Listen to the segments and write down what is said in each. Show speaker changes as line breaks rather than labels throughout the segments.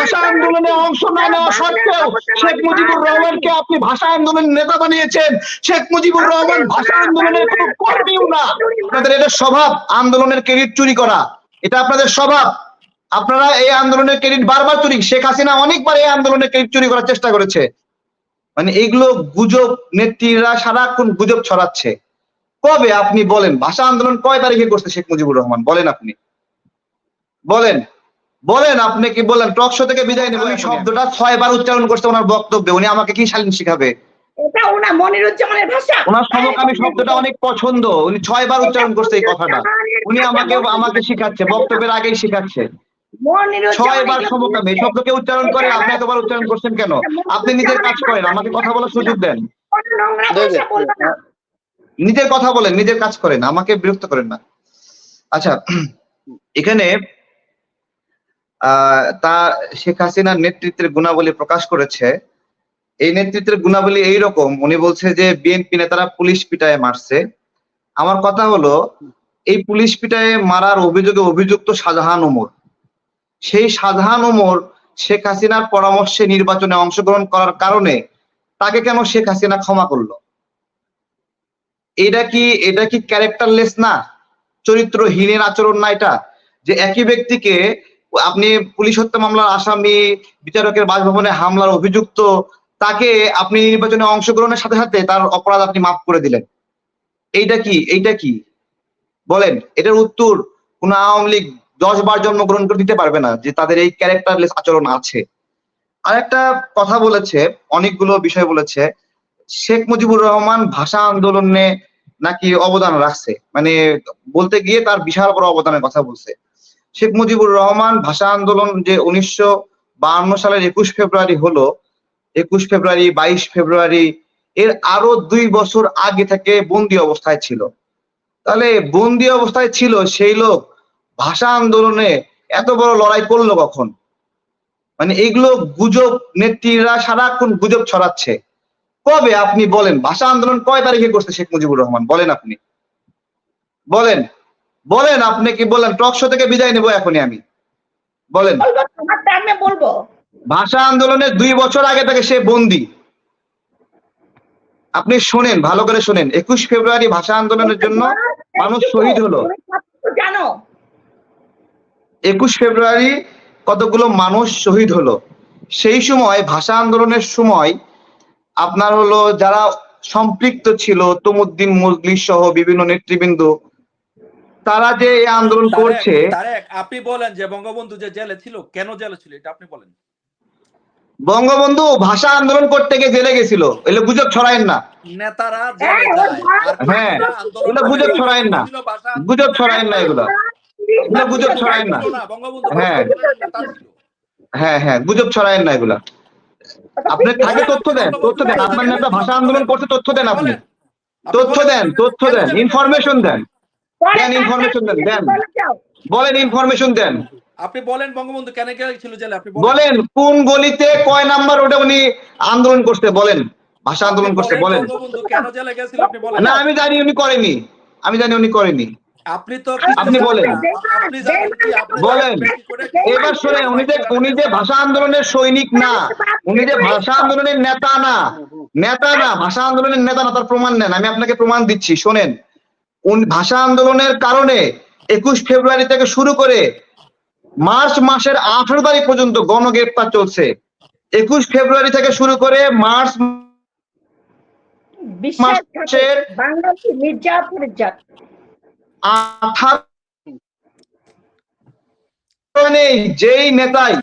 ভাষা আন্দোলনে অংশ না নেওয়া সত্ত্বেও শেখ মুজিবুর রহমানকে আপনি ভাষা আন্দোলনের নেতা বানিয়েছেন। শেখ মুজিবুর রহমান ভাষা আন্দোলনের কোনো কর্মীও না। আপনাদের এটা স্বভাব, আন্দোলনের ক্রেডিট চুরি করা। এটা আপনাদের স্বভাব। আপনারা এই আন্দোলনের ক্রেডিট বারবার চুরি। শেখ হাসিনা অনেকবার এই আন্দোলনের ক্রেডিট চুরি করার চেষ্টা করেছে। মানে এইগুলো গুজব নেত্রীরা সারাক্ষণ গুজব ছড়াচ্ছে। কবে আপনি বলেন? ভাষা আন্দোলন কয় তারিখে করছে শেখ মুজিবুর রহমান? বলেন আপনি। বলেন। বলেন আপনি কি বলেন টক শো থেকে বিদায় নেবেন শব্দটা ছয়বার উচ্চারণ করছে ওনার বক্তব্যে উনি আমাকে কি শালীন শিখাবে?
এটা ওনা মনিরুজ্জামানের ভাষা।
ওনার সমকামী শব্দটা অনেক পছন্দ। উনি ছয়বার উচ্চারণ করছে এই কথাটা। উনি আমাকে আমাকে শিখাচ্ছে বক্তব্যের আগেই শিখাচ্ছে। ছয়বার সমকামী শব্দকে উচ্চারণ করে আপনি এতবার উচ্চারণ করছেন কেন? আপনি নিজের কাজ করেন আমাকে কথা বলার সুযোগ দেন। নিজের কথা বলেন নিজের কাজ করেন আমাকে বিরক্ত করেন না। আচ্ছা এখানে তা শেখ হাসিনার নেতৃত্বের গুণাবলী প্রকাশ করেছে। এই নেতৃত্বের গুণাবলী এইরকম, উনি বলছে যে, বিএনপি নেতারা পুলিশ পিটায় মারছে। আমার কথা হলো, এই পুলিশ পিটায় মারার অভিযোগে অভিযুক্ত শাহজাহান ওমর। সেই শাহজাহান ওমর শেখ হাসিনার পরামর্শে নির্বাচনে অংশগ্রহণ করার কারণে তাকে কেন শেখ হাসিনা ক্ষমা করল? এটা কি এটা কি ক্যারেক্টারলেস না? চরিত্রহীনের আচরণ না এটা? যে একই ব্যক্তিকে আপনি পুলিশ হত্যা মামলার আসামি, বিচারকের বাসভবনে হামলার অভিযুক্ত, তাকে আপনি নির্বাচনে অংশগ্রহণের সাথে সাথে তার অপরাধ আপনি মাফ করে দিলেন। এইটা কি? এইটা কি? বলেন, এটার উত্তর কোন আওয়ামী লীগ দশ বার জন্মগ্রহণ করে দিতে পারবে না যে তাদের এই ক্যারেক্টারলেস আচরণ আছে। আর একটা কথা বলেছে, অনেকগুলো বিষয় বলেছে। শেখ মুজিবুর রহমান ভাষা আন্দোলনে নাকি অবদান রাখছে। মানে বলতে গিয়ে তার বিশাল বড় অবদানের কথা বলছে। শেখ মুজিবুর রহমান ভাষা আন্দোলন যে উনিশশো বাহান্ন সালের একুশ ফেব্রুয়ারি হলো, একুশ ফেব্রুয়ারি, বাইশ ফেব্রুয়ারি, এর আরও দুই বছর আগে থেকে বন্দি অবস্থায় ছিল। তাহলে বন্দি অবস্থায় ছিল সেই লোক ভাষা আন্দোলনে এত বড় লড়াই করল কখন? মানে এইগুলো গুজব নেত্রীরা সারাক্ষণ গুজব ছড়াচ্ছে। কবে? আপনি বলেন। ভাষা আন্দোলন কয় তারিখে করছে শেখ মুজিবুর রহমান? বলেন আপনি। বলেন। বলেন আপনি কি বলেন? টক শো থেকে বিদায় নেব এখনই আমি। বলেন।
বলব।
ভাষা আন্দোলনের দুই বছর আগে থেকে সে বন্দি। আপনি শোনেন ভালো করে শোনেন। একুশ ফেব্রুয়ারি ভাষা আন্দোলনের জন্য মানুষ শহীদ হলো।
জানো?
একুশ ফেব্রুয়ারি কতগুলো মানুষ শহীদ হলো? সেই সময় ভাষা আন্দোলনের সময় আপনার হলো যারা সম্পৃক্ত ছিল তমুদ্দিন মজলিস সহ বিভিন্ন নেতৃবৃন্দ তারা যে এই আন্দোলন করছে
আপনি বলেন যে বঙ্গবন্ধু যে জেলে ছিল কেন জেলে ছিল? এটা আপনি বলেন।
বঙ্গবন্ধু ভাষা আন্দোলন করতে গিয়ে জেলে গেছিল। এগুলো গুজব ছড়ায়েন না।
নেতারা
হ্যাঁ, এগুলো গুজব ছড়ায়েন না। গুজব ছড়ায়েন না এগুলো। এগুলো গুজব ছড়ায়েন না।
বঙ্গবন্ধু
হ্যাঁ। হ্যাঁ হ্যাঁ গুজব ছড়ায়েন না এগুলা। আপনি থাকে তথ্য দেন তথ্য দেন। আপনার নেতা ভাষা আন্দোলন করতে তথ্য দেন আপনি। তথ্য দেন তথ্য দেন ইনফরমেশন দেন। দেন information দেন, দেন। বলেন ইনফরমেশন দেন।
আপনি বলেন বঙ্গবন্ধু কেন গেছিল জেলে? আপনি
বলেন। কোন গলিতে কয় নাম্বার রোডে উনি আন্দোলন করতে বলেন। ভাষা আন্দোলন করতে বলেন।
বঙ্গবন্ধু কেন জেলে গেছিল আপনি বলেন।
না আমি জানি উনি করেনি। আমি জানি উনি করেনি।
আপনি তো
আপনি বলেন। বলেন। এবার শুনে উনি যে উনি যে ভাষা আন্দোলনের সৈনিক না উনি যে ভাষা আন্দোলনের নেতা না নেতা না ভাষা আন্দোলনের নেতা না তার প্রমাণ নেন। আমি আপনাকে প্রমাণ দিচ্ছি শোনেন। ভাষা আন্দোলনের কারণে একুশ ফেব্রুয়ারি থেকে শুরু করে মার্চ মাসের আঠারো তারিখ পর্যন্ত গণগ্রেপ্তার চলছে। একুশ ফেব্রুয়ারি থেকে শুরু করে মার্চ মাসের- নেই যেই নেতাই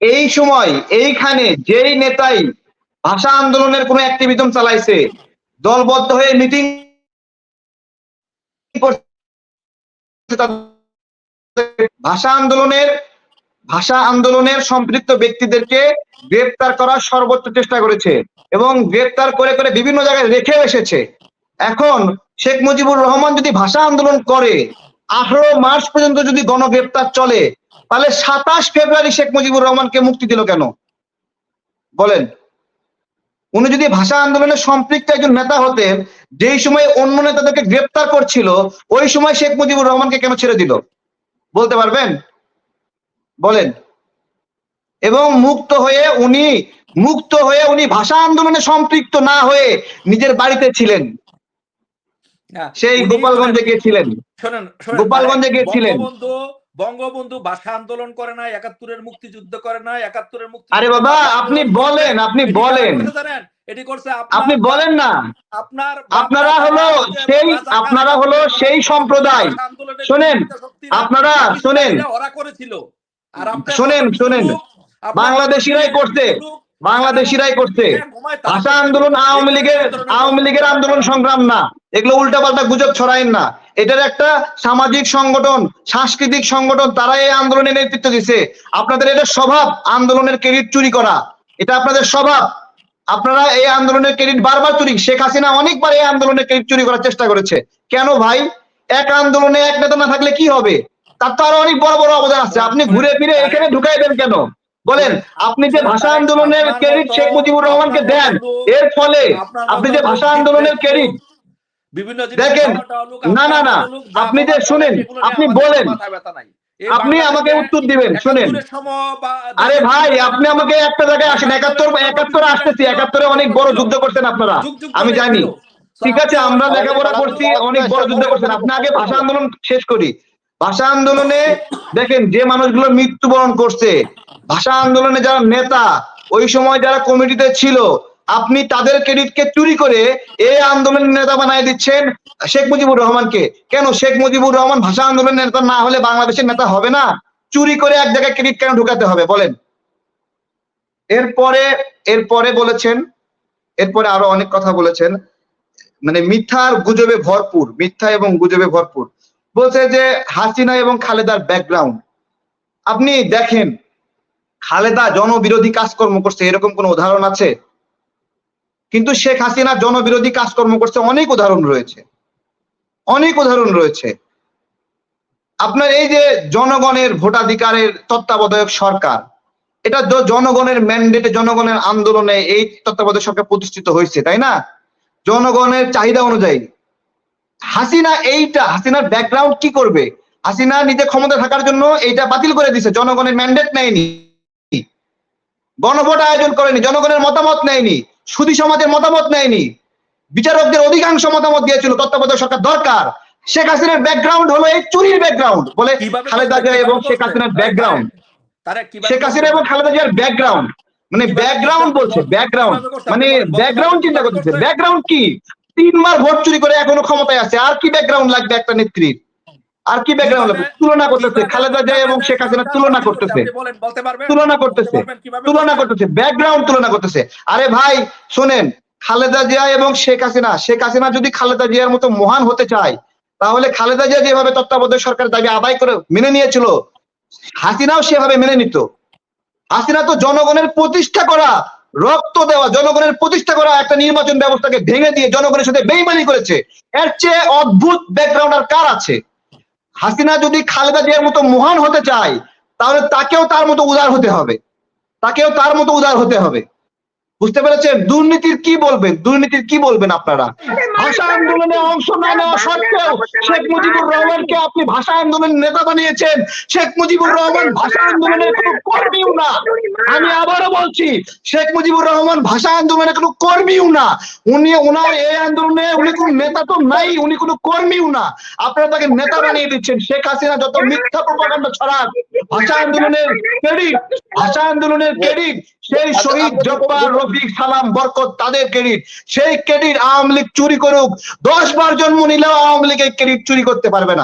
এই সময় এইখানে যেই নেতাই ভাষা আন্দোলনের কোন অ্যাক্টিভিজম চালাইছে দলবদ্ধ হয়ে মিটিং ভাষা আন্দোলনের ভাষা আন্দোলনের সম্পৃক্ত ব্যক্তিদেরকে গ্রেপ্তার করার সর্বোচ্চ চেষ্টা করেছে এবং গ্রেপ্তার করে করে বিভিন্ন জায়গায় রেখে এসেছে। এখন শেখ মুজিবুর রহমান যদি ভাষা আন্দোলন করে, আঠারো মার্চ পর্যন্ত যদি গণগ্রেপ্তার চলে, তাহলে সাতাশ ফেব্রুয়ারি শেখ মুজিবুর রহমানকে মুক্তি দিল কেন? বলেন। উনি যদি ভাষা আন্দোলনের সম্পৃক্ত একজন নেতা হতেন যেই সময় অন্য নেতাদেরকে গ্রেপ্তার করছিল ওই সময় শেখ মুজিবুর রহমানকে কেন ছেড়ে দিল? বলতে পারবেন? বলেন। এবং মুক্ত হয়ে উনি মুক্ত হয়ে উনি ভাষা আন্দোলনে সম্পৃক্ত না হয়ে নিজের বাড়িতে ছিলেন। সেই গোপালগঞ্জে গিয়েছিলেন। গোপালগঞ্জে
মানে
গিয়েছিলেন।
বঙ্গবন্ধু বঙ্গবন্ধু ভাষা আন্দোলন করে না একাত্তরের মুক্তিযুদ্ধ করে না একাত্তরের মুক্তি
আরে বাবা আপনি বলেন আপনি বলেন।
এটি করছে
আপনি বলেন না।
আপনার
আপনারা হলো সেই আপনারা হলো সেই সম্প্রদায়। শোনেন, আপনারা শোনেন।
ওরা করেছিল। আর
শোনেন, শোনেন। বাংলাদেশিরাই করছে। বাংলাদেশিরাই করছে। ভাষা আন্দোলন আওয়ামী লীগের আওয়ামী লীগের আন্দোলন সংগ্রাম না। এগুলো উল্টাপাল্টা গুজব ছড়াইন না। এটার একটা সামাজিক সংগঠন সাংস্কৃতিক সংগঠন তারা এই আন্দোলনে নেতৃত্ব দিছে। আপনাদের এটা স্বভাব আন্দোলনের ক্রেডিট চুরি করা। এটা আপনাদের স্বভাব। আপনারা এই আন্দোলনের ক্রেডিট বারবার চুরি শেখ হাসিনা অনেকবার এই আন্দোলনের ক্রেডিট চুরি করার চেষ্টা করেছে। কেন ভাই? এক আন্দোলনে এক নেতা না থাকলে কি হবে? তার তো আরও অনেক বড় বড় অবদান আছে। আপনি ঘুরে ফিরে এখানে ঢুকাই দেন কেন? বলেন আপনি যে ভাষা আন্দোলনের ক্রেডিট শেখ মুজিবুর রহমানকে দেন এর ফলে আপনি যে ভাষা আন্দোলনের ক্রেডিট
বিভিন্ন
দেখেন, না, না, না, আপনি যে শুনেন, আপনি বলেন, আপনি আমাকে উত্তর দিবেন, শুনেন। আরে ভাই আপনি আমাকে একটা জায়গায় আসেন একাত্তর একাত্তরে আসতেছি একাত্তরে অনেক বড় যুদ্ধ করছেন আপনারা। আমি জানি। ঠিক আছে আমরা লেখাপড়া করছি অনেক বড় যুদ্ধ করছেন। আপনি আগে ভাষা আন্দোলন শেষ করি। ভাষা আন্দোলনে দেখেন যে মানুষগুলো মৃত্যুবরণ করছে ভাষা আন্দোলনে যারা নেতা ওই সময় যারা কমিটিতে ছিল আপনি তাদের ক্রেডিটকে চুরি করে এই আন্দোলনের নেতা বানায় দিচ্ছেন শেখ মুজিবুর রহমানকে। কেন শেখ মুজিবুর রহমান ভাষা আন্দোলনের নেতা না হলে বাংলাদেশের নেতা হবে না? চুরি করে এক জায়গায় ক্রেডিট কেন ঢুকাতে হবে? বলেন। এরপরে এরপরে বলেছেন, এরপরে আরও অনেক কথা বলেছেন মানে মিথ্যা আর গুজবে ভরপুর, মিথ্যা এবং গুজবে ভরপুর। বলছে যে হাসিনা এবং খালেদার ব্যাকগ্রাউন্ড আপনি দেখেন, খালেদা জনবিরোধী কাজকর্ম করছে, এরকম কোন উদাহরণ আছে? কিন্তু শেখ হাসিনা জনবিরোধী কাজকর্ম করছে, অনেক উদাহরণ রয়েছে। অনেক উদাহরণ রয়েছে। আপনার এই যে জনগণের ভোটাধিকারের তত্ত্বাবধায়ক সরকার, এটা জনগণের ম্যান্ডেটে জনগণের আন্দোলনে এই তত্ত্বাবধায়ক সরকার প্রতিষ্ঠিত হয়েছে, তাই না? জনগণের চাহিদা অনুযায়ী। হাসিনা এইটা, হাসিনার ব্যাকগ্রাউন্ড কি করবে? হাসিনা নিজে ক্ষমতা থাকার জন্য এইটা বাতিল করে দিছে, জনগণের ম্যান্ডেট নেয়নি। গণভোট আয়োজন করেনি, জনগণের মতামত নেয়নি। সুদী সমাজের মতামত নেয়নি। বিচারকদের অধিকাংশ মতামত দিয়েছিল তত্ত্বাবধায়ক সরকার দরকার। শেখ হাসিনার ব্যাকগ্রাউন্ড হলো এই চুরির ব্যাকগ্রাউন্ড বলে খালেদা জিয়া এবং শেখ হাসিনার ব্যাকগ্রাউন্ড শেখ হাসিনা এবং খালেদা জিয়ার ব্যাকগ্রাউন্ড মানে ব্যাকগ্রাউন্ড বলছে ব্যাকগ্রাউন্ড মানে ব্যাকগ্রাউন্ড চিন্তা করতেছে। ব্যাকগ্রাউন্ড কি? তিনবার ভোট চুরি করে এখনও ক্ষমতায় আছে। আর কি ব্যাকগ্রাউন্ড লাগবে একটা নেত্রীর? আর কি ব্যাকগ্রাউন্ড লাগবে? তুলনা করতেছে খালেদা জিয়া এবং শেখ হাসিনা তুলনা করতেছে। তুলনা করতেছে। তুলনা করতেছে ব্যাকগ্রাউন্ড তুলনা করতেছে। আরে ভাই শোনেন খালেদা জিয়া এবং শেখ হাসিনা শেখ হাসিনা যদি খালেদা জিয়ার মতো মহান হতে চায় তাহলে খালেদা জিয়া যেভাবে তত্ত্বাবধায়ক সরকার দাবি আদায় করে মেনে নিয়েছিল হাসিনাও সেভাবে মেনে নিত। হাসিনা তো জনগণের প্রতিষ্ঠা করা রক্ত দেওয়া জনগণের প্রতিষ্ঠা করা একটা নির্বাচন ব্যবস্থাকে ভেঙে দিয়ে জনগণের সাথে বেইমানি করেছে। এর চেয়ে অদ্ভুত ব্যাকগ্রাউন্ড আর কার আছে? হাসিনা যদি খালেদা জিয়ার মতো মহান হতে চায়, তাহলে তাকেও তার মতো উদার হতে হবে। তাকেও তার মতো উদার হতে হবে। বুঝতে পেরেছেন? দুর্নীতির কি বলবেন? দুর্নীতির কি বলবেন আপনারা? ভাষা আন্দোলনে অংশ না নেওয়া সত্ত্বেও শেখ মুজিবুর রহমানকে আপনি ভাষা আন্দোলনের নেতা বানিয়েছেন। শেখ মুজিবুর রহমান ভাষা আন্দোলনের কোনো কর্মীও না। আমি আবারও বলছি, শেখ মুজিবুর রহমান ভাষা আন্দোলনের কোনো কর্মীও না। উনি ওনার এই আন্দোলনে উনি কোন নেতা তো নাই, উনি কোনো কর্মীও না। আপনারা তাকে নেতা বানিয়ে দিচ্ছেন। শেখ হাসিনা যত মিথ্যা প্রপাগান্ডা ছড়ান ভাষা আন্দোলনের ক্রেডিট ভাষা আন্দোলনের ক্রেডিট সেই শহীদ জব্বার রফিক সালাম বরকত তাদের ক্রেডিট সেই ক্রেডিট আওয়ামী লীগ চুরি করুক দশ বার জন্ম নিলেও আওয়ামী লীগের ক্রেডিট চুরি করতে পারবে না।